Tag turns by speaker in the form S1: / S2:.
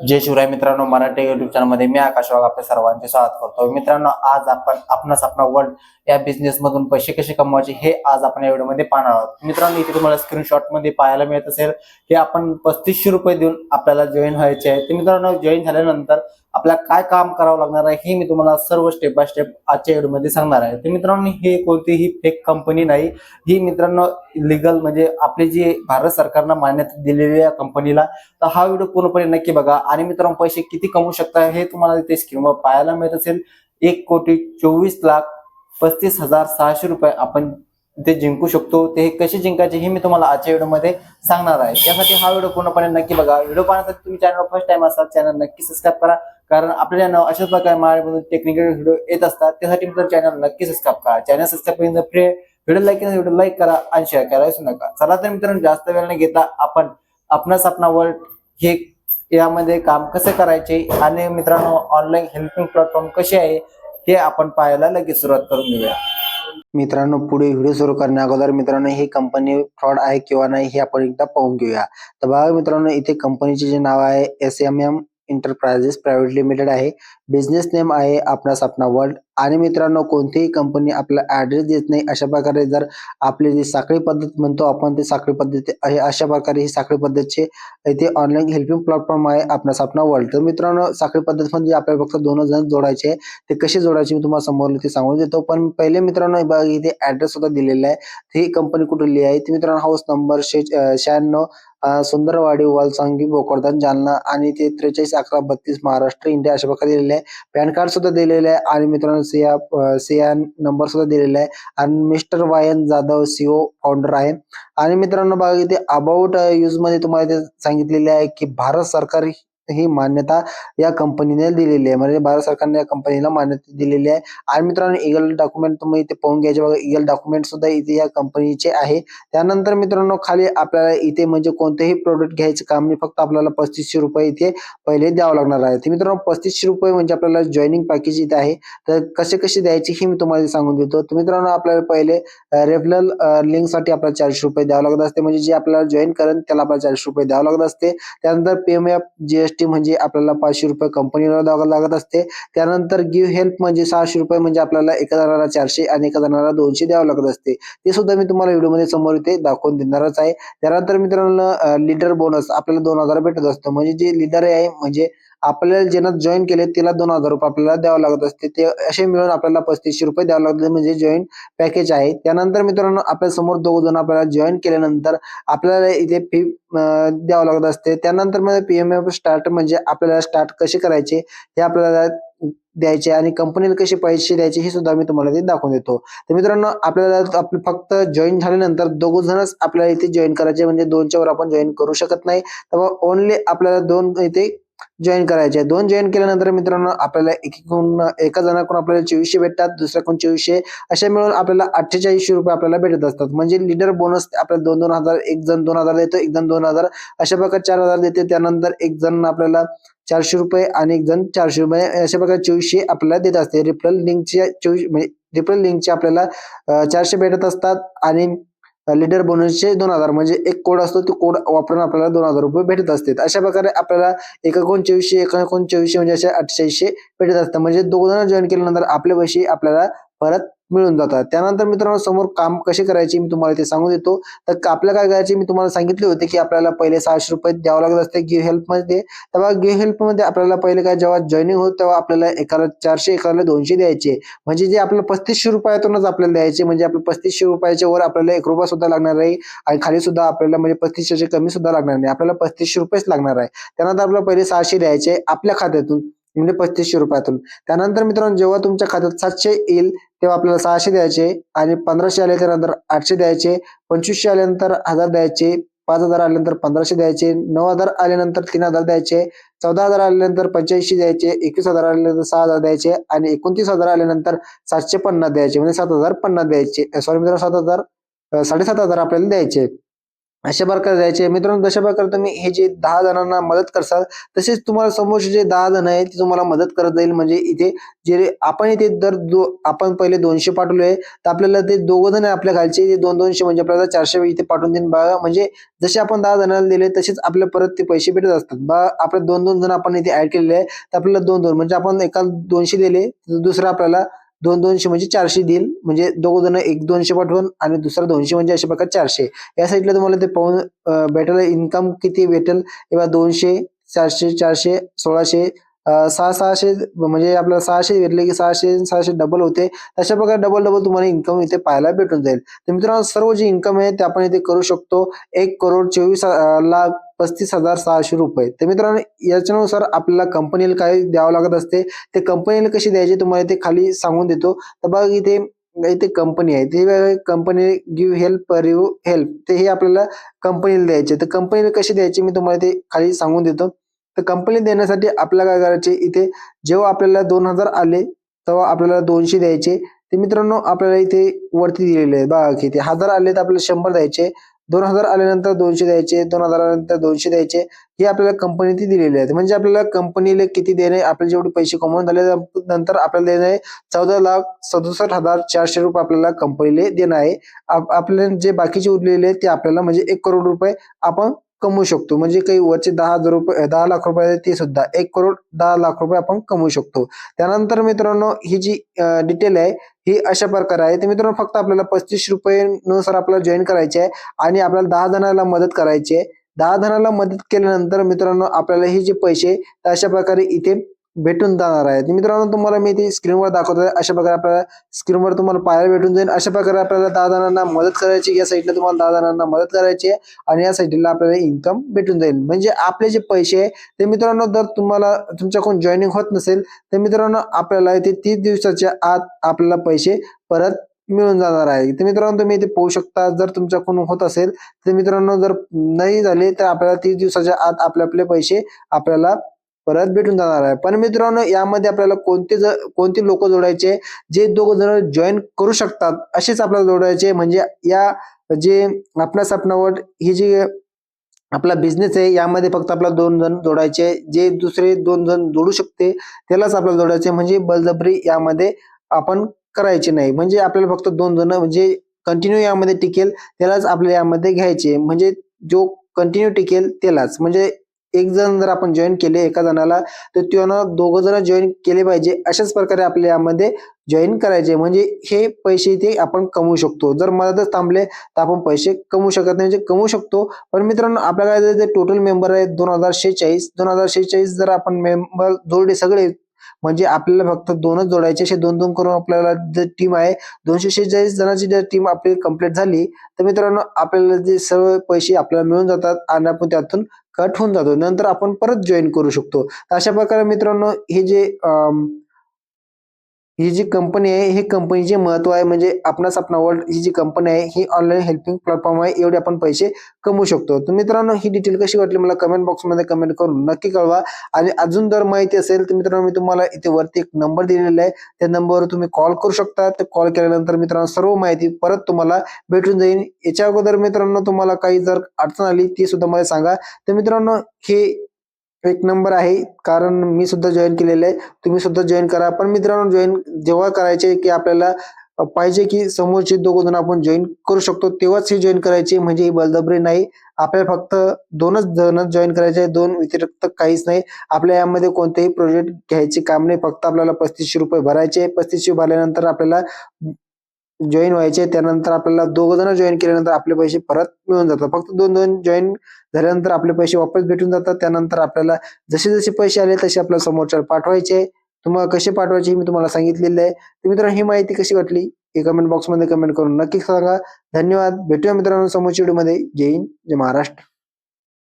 S1: जय शिवराय मित्रांनो मराठी युट्यूब चॅनलमध्ये मी आकाश वाघ आपल्या सर्वांचे स्वागत करतो. मित्रांनो आज आपण आपणास आपला वर्ल्ड या बिझनेस मधून पैसे कसे कमवायचे हे आज आपण या व्हिडिओमध्ये पाहणार आहोत. मित्रांनो इथे तुम्हाला स्क्रीनशॉटमध्ये पाहायला मिळत असेल की आपण पस्तीसशे रुपये देऊन आपल्याला जॉईन व्हायचे आहे. मित्रांनो जॉईन झाल्यानंतर आपल्याला काय काम करावं लागणार आहे हे मी तुम्हाला सर्व स्टेप बाय स्टेप आजच्या व्हिडिओमध्ये सांगणार आहे. तर मित्रांनो हे कोणतीही फेक कंपनी नाही. ही मित्रांनो लिगल म्हणजे आपली जी भारत सरकारनं मान्यता दिलेली या कंपनीला तर हा व्हिडिओ पूर्णपणे नक्की बघा. आणि मित्रांनो पैसे किती कमवू शकता हे तुम्हाला इथे स्क्रीनवर पाहायला मिळत असेल. एक कोटी चोवीस लाख पस्तीस हजार सहाशे रुपये आपण ते जिंकू शकतो. ते हे कसे जिंकायचे हे मी तुम्हाला आजच्या व्हिडिओमध्ये सांगणार आहे. त्यासाठी हा व्हिडिओ पूर्णपणे नक्की बघा. व्हिडिओ पाहण्यासाठी तुम्ही चॅनल फर्स्ट टाइम असाल चॅनल नक्की सबस्क्राईब करा. कारण आपल्या चॅनल अशाच प्रकारे माझ्यामधून टेक्निकल व्हिडिओ येत असतात. त्यासाठी मित्रांनो चॅनल नक्की सबस्क्राईब करा. चॅनल सबस्क्राईब करून फ्री व्हिडिओ लाईक केला व्हिडिओ लाईक करा आणि शेअर करायला विसरू नका. चला तर मित्रांनो जास्त वेळ न घेता आपण आपणास आपला वर्ल्ड हे यामध्ये काम कसे करायचे आणि मित्रांनो ऑनलाईन हेल्पिंग प्लॅटफॉर्म कसे आहे हे आपण पाहायला लगेच सुरुवात करून घेऊया. मित्रांनो पुढे व्हिडिओ सुरू करण्या अगोदर मित्रांनो ही कंपनी फ्रॉड आहे किंवा नाही हे आपण एकदा पाहून घेऊया. तर बघा मित्रांनो इथे कंपनीचे जे नाव आहे S M M enterprises private limited आहे. बिझनेस नेम आहे आपणास आपला वर्ल्ड आणि मित्रांनो कोणतीही कंपनी आपला ऍड्रेस देत नाही अशा प्रकारे जर आपली जी साखळी पद्धत म्हणतो आपण ते साखळी पद्धती आहे अशा प्रकारे ही साखळी पद्धतचे इथे ऑनलाईन हेल्पिंग प्लॅटफॉर्म आहे आपणास आपण वर्ल्ड तर मित्रांनो साखळी पद्धत म्हणजे आपल्याला फक्त दोन जण जोडायचे ते कसे जोडायचे मी तुम्हाला समोर ते सांगून देतो. पण पहिले मित्रांनो बघा इथे ऍड्रेस सुद्धा दिलेला आहे. ही कंपनी कुठली आहे? ती मित्रांनो हाऊस नंबर शे शहाण्णव सुंदरवाडी वालसांगी भोकरदन जालना आणि ते त्रेचाळीस अकरा बत्तीस महाराष्ट्र इंडिया अशा प्रकारे दिलेले आहे. पॅन कार्ड सुद्धा दिलेले आहे. आणि मित्रांनो सिया सिया नंबर सुद्धा दिलेला आहे. आणि मिस्टर वायन जाधव सीओ फाउंडर आहे. आणि मित्रांनो बघा इथे अबाउट यूजमध्ये तुम्हाला इथे सांगितलेले आहे की भारत सरकार ही मान्यता या कंपनीने दिलेली आहे. म्हणजे भारत सरकारने या कंपनीला मान्यता दिलेली आहे. आणि मित्रांनो इगल डॉक्युमेंट तुम्ही इथे पाहून घ्यायचे बघा इगल डॉक्युमेंट सुद्धा इथे या कंपनीचे आहे. त्यानंतर मित्रांनो खाली आपल्याला इथे म्हणजे कोणतेही प्रोडक्ट घ्यायचं काम नाही. फक्त आपल्याला पस्तीसशे रुपये इथे पहिले द्यावं लागणार आहे. मित्रांनो पस्तीसशे रुपये म्हणजे आपल्याला जॉईनिंग पॅकेज इथे आहे. तर कसे कसे द्यायचे हे मी तुम्हाला सांगून देतो. तर मित्रांनो आपल्याला पहिले रेफरल लिंकसाठी आपल्याला चारशे रुपये द्यावं लागत असते. म्हणजे जे आपल्याला जॉईन करेल त्याला आपल्याला चारशे रुपये द्यावं लागत असते. त्यानंतर पेमेंट जीएसटी म्हणजे आपल्याला पाचशे रुपये कंपनीला द्यावं लागत असते. त्यानंतर गिव्ह हेल्प म्हणजे सहाशे रुपये म्हणजे आपल्याला एका जणाला चारशे आणि एका जणाला दोनशे द्यावं लागत असते. ते सुद्धा मी तुम्हाला व्हिडिओमध्ये समोर इथे दाखवून देणारच आहे. त्यानंतर मित्रांनो लीडर बोनस आपल्याला दोन हजार भेटत असतो. म्हणजे जे लीडर आहे म्हणजे आपल्याला ज्यांना जॉईन केले तिला दोन हजार रुपये आपल्याला द्यावं लागत असते. ते असे मिळून आपल्याला पस्तीसशे रुपये द्यावं लागतात म्हणजे जॉईन पॅकेज आहे. त्यानंतर मित्रांनो आपल्यासमोर दोघ जण आपल्याला जॉईन केल्यानंतर आपल्याला इथे फी द्यावं लागत असते. त्यानंतरमध्ये पीएमएफ स्टार्ट म्हणजे आपल्याला स्टार्ट कसे करायचे हे आपल्याला द्यायचे आणि कंपनीला कसे पैसे द्यायचे हे सुद्धा मी तुम्हाला ते दाखवून देतो. तर मित्रांनो आपल्याला आपलं फक्त जॉईन झाल्यानंतर दोघ जणच आपल्याला इथे जॉईन करायचे. म्हणजे दोनच्या वर आपण जॉईन करू शकत नाही. तर ओनली आपल्याला दोन इथे जॉईन करायचे. दोन जॉईन केल्यानंतर मित्रांनो आपल्याला एकीकडून एका जणाकडून आपल्याला चोवीसशे भेटतात दुसऱ्याकडून चोवीसशे. अशा मिळून आपल्याला अठ्ठेचाळीसशे रुपये आपल्याला भेटत असतात. म्हणजे लीडर बोनस आपल्याला दोन दोन हजार एक जण दोन हजार देतो एक जण दोन हजार. अशा प्रकारे चार हजार देते. त्यानंतर एक जण आपल्याला चारशे रुपये आणि एक जण चारशे रुपये. अशा प्रकारे चोवीसशे आपल्याला देत असते. रिफरल लिंकचे चोवीस म्हणजे रिफरल लिंकचे आपल्याला चारशे भेटत असतात आणि लीडर बोनसचे दोन हजार म्हणजे एक कोड असतो तो कोड वापरून आपल्याला दोन हजार रुपये भेटत असते अशा प्रकारे आपल्याला एका एकोणचोवीसशे एका चोवीसशे म्हणजे अशा अठ्ठ्याऐंशी भेटत असतात. म्हणजे दोघ जण जॉईन केल्यानंतर आपले पैसे आपल्याला परत मिळून जातात. त्यानंतर मित्रांनो समोर काम कसे करायचे मी तुम्हाला ते सांगून देतो. तर आपल्याला काय करायचे मी तुम्हाला सांगितले होते की आपल्याला पहिले सहाशे रुपये द्यावं लागत असते गिव्ह हेल्पमध्ये तेव्हा गिव्ह हेल्पमध्ये आपल्याला पहिले काय जेव्हा जॉईनिंग होत तेव्हा आपल्याला एकाला चारशे एकाला दोनशे द्यायचे. म्हणजे जे आपल्याला पस्तीसशे रुपयातूनच आपल्याला द्यायचे. म्हणजे आपल्या पस्तीसशे रुपयाच्या वर आपल्याला एक रुपया सुद्धा लागणार नाही आणि खाली सुद्धा आपल्याला म्हणजे पस्तीसशे कमी सुद्धा लागणार नाही. आपल्याला पस्तीसशे रुपयेच लागणार आहे. त्यानंतर आपल्याला पहिले सहाशे द्यायचे आपल्या खात्यातून. म्हणजे पस्तीसशे रुपयातून. त्यानंतर मित्रांनो जेव्हा तुमच्या खात्यात सातशे येईल तेव्हा आपल्याला सहाशे द्यायचे आणि पंधराशे आले त्यानंतर आठशे द्यायचे. पंचवीसशे आल्यानंतर हजार द्यायचे पाच हजार आल्यानंतर पंधराशे द्यायचे नऊ हजार आल्यानंतर तीन हजार द्यायचे चौदा हजार आल्यानंतर पंच्याऐंशी द्यायचे एकवीस हजार आल्यानंतर सहा हजार द्यायचे आणि एकोणतीस हजार आल्यानंतर सातशे पन्नास द्यायचे म्हणजे सात हजार पन्नास द्यायचे. सॉरी मित्रांनो सात हजार साडेसात हजार आपल्याला द्यायचे. अशा प्रकारे द्यायचे मित्रांनो जशा प्रकारे तुम्ही हे जे दहा जणांना मदत करसाल तसेच तुम्हाला समोरचे जे दहा जण आहेत ते तुम्हाला मदत करत जाईल. म्हणजे इथे जे आपण इथे दर दो आपण पहिले दोनशे पाठवले तर आपल्याला ते दोघं जण आहे आपल्या खालचे ते दोन दोनशे म्हणजे आपल्याला चारशे इथे पाठवून देईन. बघा म्हणजे जसे आपण दहा जणांना दिले तसेच आपल्या परत ते पैसे भेटत असतात. बा आपले दोन दोन जण आपण इथे ऍड केलेले आहे. तर आपल्याला दोन दोन म्हणजे आपण एका दोनशे दिले तर दुसरा आपल्याला दोन दोनशे म्हणजे चारशे देईल. म्हणजे दोघ जण एक दोनशे पाठवून आणि दुसरा दोनशे म्हणजे अशा प्रकारे चारशे. या साईडला तुम्हाला ते पाहून भेटेल इन्कम किती भेटेल? किंवा दोनशे चारशे चारशे सोळाशे सहा सहाशे म्हणजे आपल्याला सहाशे भेटले की सहाशे सहाशे डबल होते. अशा प्रकारे डबल डबल तुम्हाला इन्कम इथे पाहायला भेटून जाईल. तर मित्रांनो सर्व जी इन्कम आहे ते आपण इथे करू शकतो. एक करोड चोवीस लाख पस्तीस हजार सहाशे रुपये. तर मित्रांनो याच्यानुसार आपल्याला कंपनीला काही द्यावं लागत असते. ते कंपनीला कशी द्यायची तुम्हाला ते खाली सांगून देतो. तर बघा इथे इथे कंपनी आहे. ते कंपनी गिव्ह हेल्प रिव्ह हेल्प ते हे आपल्याला कंपनीला द्यायचे. तर कंपनीला कशी द्यायची मी तुम्हाला ते खाली सांगून देतो. तर कंपनी देण्यासाठी आपल्याला काय करायचे? इथे जेव्हा आपल्याला दोन हजार आले तेव्हा आपल्याला दोनशे द्यायचे. ते मित्रांनो आपल्याला इथे वरती दिलेले आहे बघा की ते हजार आले तर आपल्याला शंभर द्यायचे. दोन हजार आल्यानंतर दोनशे द्यायचे. दोन हजार आल्यानंतर दोनशे द्यायचे. हे आपल्याला कंपनी दिलेले आहेत. म्हणजे आपल्याला कंपनीला किती देणे आपले जेवढे पैसे कमवून झाले नंतर आपल्याला देणे चौदा लाख सदुसष्ट हजार चारशे रुपये आपल्याला कंपनीला देणं आहे. आप- आपल्याला जे बाकीचे उरलेले आहेत ते आपल्याला म्हणजे एक करोड रुपये आपण कमवू शकतो. म्हणजे काही वरचे दहा हजार रुपये दहा लाख रुपये ते सुद्धा. एक करोड दहा लाख रुपये आपण कमवू शकतो. त्यानंतर मित्रांनो ही जी डिटेल आहे ही अशा प्रकारे आहे. तर मित्रांनो फक्त आपल्याला पस्तीस रुपयेनुसार आपल्याला जॉईन करायचे आहे आणि आपल्याला दहा जणांना मदत करायची आहे. दहा जणांना मदत केल्यानंतर मित्रांनो आपल्याला हे जे पैसे अशा प्रकारे इथे भेटून जाणार आहेत मित्रांनो तुम्हाला मी ते स्क्रीनवर दाखवतो आहे. अशा प्रकारे आपल्याला स्क्रीनवर तुम्हाला पाहायला भेटून जाईल. अशा प्रकारे आपल्याला दहा जणांना मदत करायची या साईडला तुम्हाला दहा जणांना मदत करायची आहे आणि या साईडला आपल्याला इन्कम भेटून जाईल. म्हणजे आपले जे पैसे आहे ते मित्रांनो जर तुम्हाला तुमच्याकडून जॉईनिंग होत नसेल तर मित्रांनो आपल्याला इथे तीस दिवसाच्या आत आपल्याला पैसे परत मिळून जाणार आहे. तर मित्रांनो तुम्ही इथे पाहू शकता जर तुमच्याकडून होत असेल तर मित्रांनो जर नाही झाले तर आपल्याला तीस दिवसाच्या आत आपले आपले पैसे आपल्याला परत भेटून जाणार आहे. पण मित्रांनो यामध्ये आपल्याला कोणते ज- कोणते लोक जोडायचे जे दोघ जण जॉईन करू शकतात असेच आपल्याला जोडायचे. म्हणजे या जे आपल्या सपनावट ही जी आपला बिझनेस आहे यामध्ये फक्त आपला दोन जण जोडायचे. जे दुसरे दोन जण जोडू शकते त्यालाच आपल्याला जोडायचे. म्हणजे बलजबरी यामध्ये आपण करायचे नाही. म्हणजे आपल्याला फक्त दोन जण म्हणजे कंटिन्यू यामध्ये टिकेल त्यालाच आपल्याला यामध्ये घ्यायचे. म्हणजे जो कंटिन्यू टिकेल त्यालाच. म्हणजे एक जण जर आपण जॉईन केले एका जणाला तर त्यानं दोघं जण जॉईन केले पाहिजे. अशाच प्रकारे आपल्या यामध्ये जॉईन करायचे. म्हणजे हे पैसे ते आपण कमवू शकतो. जर मदतच थांबले तर आपण पैसे कमवू शकत नाही. म्हणजे कमवू शकतो. पण मित्रांनो आपल्याकडे जे टोटल मेंबर आहेत दोन हजार शेहेचाळीस दोन हजार शेहेचाळीस जर आपण मेंबर जोडले सगळे म्हणजे आपल्याला फक्त दोनच जोडायचे. असे दोन दोन करून आपल्याला जे टीम आहे दोनशे शेहेचाळीस जणांची जर टीम आपली कंप्लीट झाली तर मित्रांनो आपल्याला जे सर्व पैसे आपल्याला मिळून जातात आणि आपण त्यातून कट होऊन जातो. नंतर आपण परत जॉईन करू शकतो. अशा प्रकारे मित्रांनो हे जे ही जी कंपनी आहे ही कंपनीचे महत्त्व आहे म्हणजे आपणास आपणा वर्ल्ड ही जी कंपनी आहे ही ऑनलाईन हेल्पिंग प्लॅटफॉर्म आहे एवढे आपण पैसे कमवू शकतो. तर मित्रांनो ही डिटेल कशी वाटली मला कमेंट बॉक्समध्ये कमेंट करून नक्की कळवा. आणि अजून जर माहिती असेल तर मित्रांनो मी तुम्हाला इथे वरती एक नंबर दिलेला आहे. त्या नंबरवर तुम्ही कॉल करू शकता. तर कॉल केल्यानंतर मित्रांनो सर्व माहिती परत तुम्हाला भेटून जाईल. याच्या अगोदर मित्रांनो तुम्हाला काही जर अडचण आली ती सुद्धा मला सांगा. तर मित्रांनो हे एक नंबर आहे. कारण मी सुद्धा जॉईन केलेलं आहे. तुम्ही सुद्धा जॉईन करा. पण मित्रांनो जॉईन जेव्हा करायचे की आपल्याला पाहिजे की समोरचे दोघं जण आपण जॉईन करू शकतो तेव्हाच हे जॉईन करायचे. म्हणजे ही बलदबरी नाही. आपल्याला फक्त दोनच जण जॉईन करायचे आहे, दोन व्यतिरिक्त काहीच नाही. आपल्या यामध्ये कोणतेही प्रोजेक्ट घ्यायचे काम नाही. फक्त आपल्याला पस्तीसशे रुपये भरायचे पस्तीसशे भरल्यानंतर आपल्याला जॉईन व्हायचे त्यानंतर आपल्याला दोघ जण जॉईन केल्यानंतर आपले पैसे परत मिळून जातात. फक्त दोन दोन जॉईन झाल्यानंतर आपले पैसे वापस भेटून जातात. त्यानंतर आपल्याला जसे जसे पैसे आले तसे आपल्याला समोरच्या पाठवायचे. तुम्हाला कसे पाठवायचे मी तुम्हाला सांगितलेले आहे. तर मित्रांनो ही माहिती कशी वाटली? हे कमेंट बॉक्समध्ये कमेंट करून नक्की सांगा. धन्यवाद. भेटूया मित्रांनो समोरच्या व्हिडिओमध्ये जय हिंद जय महाराष्ट्र.